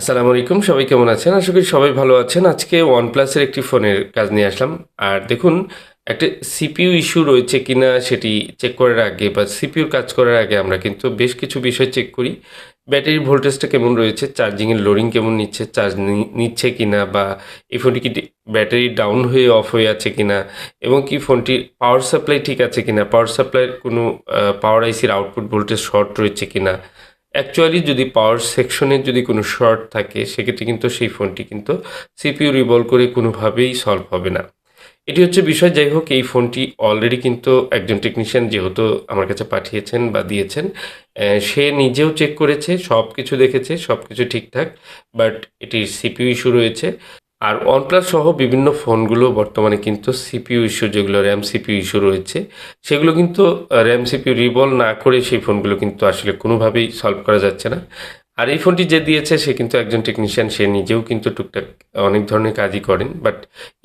আসসালামু আলাইকুম, সবাই কেমন আছেন? আশা করি সবাই ভালো আছেন। আজকে ওয়ানপ্লাসের একটি ফোনের কাজ নিয়ে আসলাম। আর দেখুন, একটা সিপিইউ ইস্যু রয়েছে কিনা সেটি চেক করার আগে বা সিপিইউর কাজ করার আগে আমরা কিন্তু বেশ কিছু বিষয় চেক করি। ব্যাটারির ভোল্টেজটা কেমন রয়েছে? চার্জিংয়ের লোডিং কেমন নিচ্ছে? চার্জ নিচ্ছে কিনা? বা এই ফোনটি কি ব্যাটারি ডাউন হয়ে, অফ হয়ে আছে কিনা? এবং কি ফোনটির পাওয়ার সাপ্লাই ঠিক আছে কিনা? পাওয়ার সাপ্লাইয়ের কোনো পাওয়ার আইসির আউটপুট ভোল্টেজ শর্ট রয়েছে কিনা? অ্যাকচুয়ালি যদি পাওয়ার সেকশনের যদি কোনো শর্ট থাকে, সেক্ষেত্রে কিন্তু সেই ফোনটি কিন্তু সিপিইউ রিভলভ করে কোনোভাবেই সলভ হবে না। এটি হচ্ছে বিষয়, যাই হোক, এই ফোনটি অলরেডি কিন্তু একজন টেকনিশিয়ান যেহেতু আমার কাছে পাঠিয়েছেন বা দিয়েছেন সে নিজেও চেক করেছে সব কিছু দেখেছে সব কিছু ঠিকঠাক বাট এটির সিপিউ ইস্যু রয়েছে। আর ওয়ানপ্লাস সহ বিভিন্ন ফোনগুলো বর্তমানে কিন্তু সিপিউ ইস্যু যেগুলো র্যাম সিপিউ ইস্যু রয়েছে, সেগুলো কিন্তু র্যাম সিপিউ রিবল না করে সেই ফোনগুলো কিন্তু আসলে কোনোভাবেই সলভ করা যাচ্ছে না। আর এই ফোনটি যে দিয়েছে, সে কিন্তু একজন টেকনিশিয়ান সে নিজেও কিন্তু টুকটাক অনেক ধরনের কাজই করেন। বাট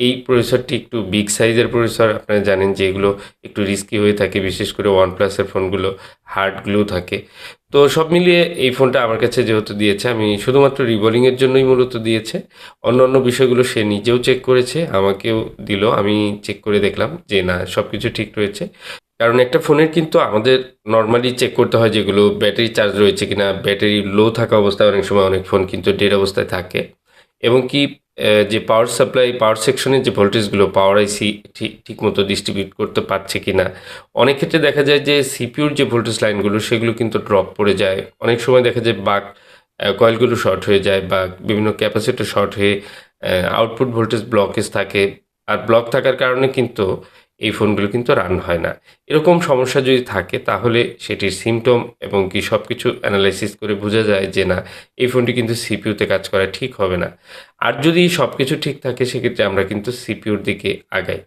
এই প্রসেসরটি একটু বিগ সাইজের প্রসেসর আপনারা জানেন যে এগুলো একটু রিস্কি হয়ে থাকে, বিশেষ করে ওয়ান প্লাসের ফোনগুলো হার্ড গ্লু থাকে। তো সব মিলিয়ে এই ফোনটা আমার কাছে যেহেতু দিয়েছে, আমি শুধুমাত্র রিবলিংয়ের জন্যই মূলত দিয়েছে। অন্য অন্য বিষয়গুলো সে নিজেও চেক করেছে, আমাকেও দিল, আমি চেক করে দেখলাম যে না সব কিছু ঠিক রয়েছে। কারণ একটা ফোনের কিন্তু আমাদের নর্মালি চেক করতে হয় যেগুলো ব্যাটারি চার্জ রয়েছে কিনা ব্যাটারি লো থাকা অবস্থায় অনেক সময় অনেক ফোন কিন্তু ডেড অবস্থায় থাকে। এবং কি যে পাওয়ার সাপ্লাই পাওয়ার সেকশনের যে ভোল্টেজগুলো পাওয়ার আইসি ঠিক ঠিক মতো ডিস্ট্রিবিউট করতে পারছে কি না অনেক ক্ষেত্রে দেখা যায় যে সিপিউর যে ভোল্টেজ লাইনগুলো সেগুলো কিন্তু ড্রপ পড়ে যায়। অনেক সময় দেখা যায় বাক কয়েলগুলো শর্ট হয়ে যায় বা বিভিন্ন ক্যাপাসিটার শর্ট হয়ে আউটপুট ভোল্টেজ ব্লকেজ থাকে। আর ব্লক থাকার কারণে কিন্তু এই ফোনগুলো কিন্তু রান হয় না। এরকম সমস্যা যদি থাকে, তাহলে সেটির সিমটম এবং কি সব কিছু অ্যানালাইসিস করে বোঝা যায় যে না, এই ফোনটি কিন্তু সিপিইউতে কাজ করা ঠিক হবে না। আর যদি সব কিছু ঠিক থাকে, সেক্ষেত্রে আমরা কিন্তু সিপিউর দিকে আগাই।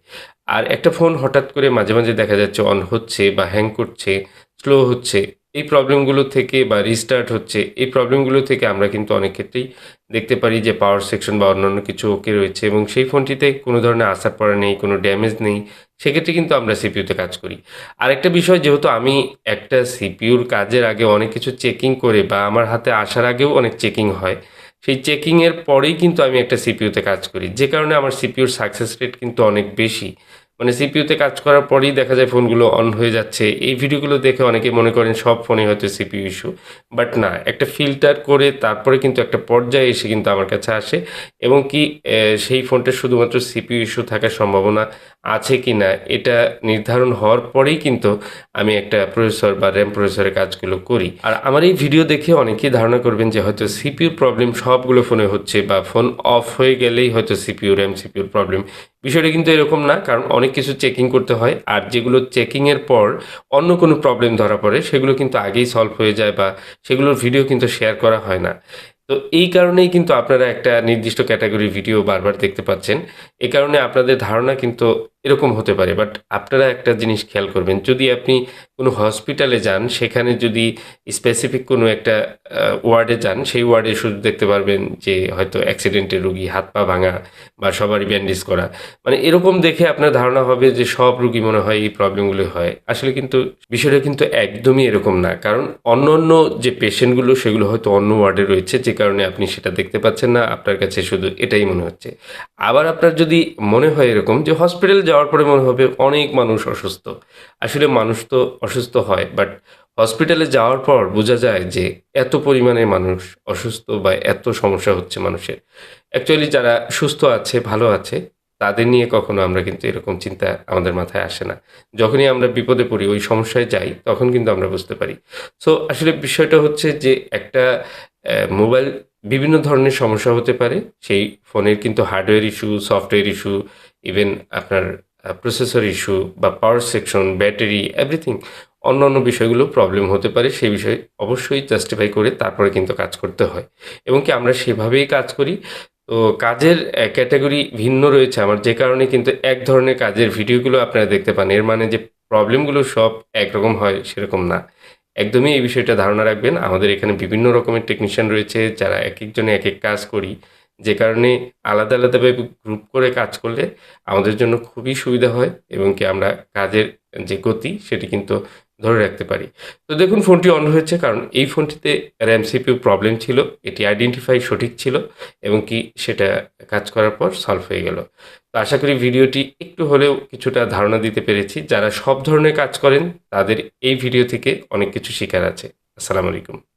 আর একটা ফোন হঠাৎ করে মাঝে মাঝে দেখা যাচ্ছে অন হচ্ছে বা হ্যাং করছে স্লো হচ্ছে, এই প্রবলেমগুলো থেকে বা রিস্টার্ট হচ্ছে, এই প্রবলেমগুলো থেকে আমরা কিন্তু অনেক ক্ষেত্রেই দেখতে পারি যে পাওয়ার সেকশন বা অন্যান্য কিছু ওকে রয়েছে এবং সেই ফোনটিতে কোনো ধরনের আসার পড়া নেই, কোনো ড্যামেজ নেই সেক্ষেত্রে কিন্তু আমরা সিপিউতে কাজ করি। আরেকটা বিষয়, যেহেতু আমি একটা সিপিউর কাজের আগে অনেক কিছু চেকিং করে বা আমার হাতে আসার আগেও অনেক চেকিং হয়, সেই চেকিংয়ের পরেই কিন্তু আমি একটা সিপিউতে কাজ করি। যে কারণে আমার সিপিউর সাকসেস রেট কিন্তু অনেক বেশি। মানে সিপিউতে কাজ করার পরেই দেখা যায় ফোনগুলো অন হয়ে যাচ্ছে। এই ভিডিওগুলো দেখে অনেকে মনে করেন সব ফোনে হয়তো সিপিইউ ইস্যু বাট না, একটা ফিল্টার করে তারপরে কিন্তু একটা পর্যায়ে এসে কিন্তু আমার কাছে আসে। এবং কি সেই ফোনটা শুধুমাত্র সিপিইউ ইস্যু থাকার সম্ভাবনা আছে কি না, এটা নির্ধারণ হওয়ার পরেই কিন্তু আমি একটা প্রসেসর বা র্যাম প্রসেসরের কাজগুলো করি। আর আমার এই ভিডিও দেখে অনেকেই ধারণা করবেন যে হয়তো সিপিইউর প্রবলেম সবগুলো ফোনে হচ্ছে বা ফোন অফ হয়ে গেলেই হয়তো সিপিইউ র্যাম সিপিউর প্রবলেম বিষয়টা কিন্তু এরকম না, কারণ অনেক কিছু চেকিং করতে হয়। আর যেগুলো চেকিংয়ের পর অন্য কোনো প্রবলেম ধরা পড়ে, সেগুলো কিন্তু আগেই সলভ হয়ে যায় বা সেগুলোর ভিডিও কিন্তু শেয়ার করা হয় না। তো এই কারণেই কিন্তু আপনারা একটা নির্দিষ্ট ক্যাটাগরির ভিডিও বারবার দেখতে পাচ্ছেন। এ কারণে আপনাদের ধারণা কিন্তু এরকম হতে পারে বাট আপনারা একটা জিনিস খেয়াল করবেন, যদি আপনি কোনো হসপিটালে যান, সেখানে যদি স্পেসিফিক কোনো একটা ওয়ার্ডে যান, সেই ওয়ার্ডে শুধু দেখতে পারবেন যে হয়তো অ্যাক্সিডেন্টের রুগী, হাত পা ভাঙা বা সবারই ব্যান্ডেজ করা। মানে এরকম দেখে আপনার ধারণা হবে যে সব রুগী মনে হয় এই প্রবলেমগুলো হয়। আসলে কিন্তু বিষয়টা কিন্তু একদমই এরকম না, কারণ অন্য অন্য যে পেশেন্টগুলো সেগুলো হয়তো অন্য ওয়ার্ডে রয়েছে, যে কারণে আপনি সেটা দেখতে পাচ্ছেন না, আপনার কাছে শুধু এটাই মনে হচ্ছে। আবার আপনার যদি মনে হয় এরকম যে হসপিটাল যাওয়ার পরে মনে হবে অনেক মানুষ অসুস্থ। আসলে মানুষ তো অসুস্থ হয় বাট হসপিটালে যাওয়ার পর বোঝা যায় যে এত পরিমাণে মানুষ অসুস্থ বা এত সমস্যা হচ্ছে মানুষের। অ্যাকচুয়ালি যারা সুস্থ আছে, ভালো আছে, তাদের নিয়ে কখনো আমরা কিন্তু এরকম চিন্তা আমাদের মাথায় আসে না। যখনই আমরা বিপদে পড়ি, ওই সমস্যায় যাই, তখন কিন্তু আমরা বুঝতে পারি। সো আসলে বিষয়টা হচ্ছে যে একটা মোবাইল বিভিন্ন ধরনের সমস্যা হতে পারে। সেই ফোনের কিন্তু hardware issue software issue even আপনার প্রসেসর ইস্যু বা পাওয়ার সেকশন ব্যাটারি এভরিথিং অন্য অন্য বিষয়গুলো প্রবলেম হতে পারে, সেই বিষয়ে অবশ্যই জাস্টিফাই করে তারপরে কিন্তু কাজ করতে হয়। এবং কি আমরা সেভাবেই কাজ করি। তো কাজের ক্যাটাগরি ভিন্ন রয়েছে আমার, যে কারণে কিন্তু এক ধরনের কাজের ভিডিওগুলো আপনারা দেখতে পান। এর মানে যে প্রবলেমগুলো সব একরকম হয়, সেরকম না। একদমই এই বিষয়টা ধারণা রাখবেন। আমাদের এখানে বিভিন্ন রকমের টেকনিশিয়ান রয়েছে, যারা এক একজনে এক এক কাজ করি। যে কারণে আলাদা আলাদাভাবে গ্রুপ করে কাজ করলে আমাদের জন্য খুবই সুবিধা হয় এবং কি আমরা কাজের যে গতি সেটি কিন্তু ধরে রাখতে পারি। তো দেখুন, ফোনটি অন হয়েছে কারণ এই ফোনটিতে র্যাম সিপিউ প্রবলেম ছিল, এটি আইডেন্টিফাই সঠিক ছিল এবং কি সেটা কাজ করার পর সলভ হয়ে গেল। তো আশা করি ভিডিওটি একটু হলেও কিছুটা ধারণা দিতে পেরেছি। যারা সব ধরনের কাজ করেন, তাদের এই ভিডিও থেকে অনেক কিছু শেখার আছে। আসসালামু আলাইকুম।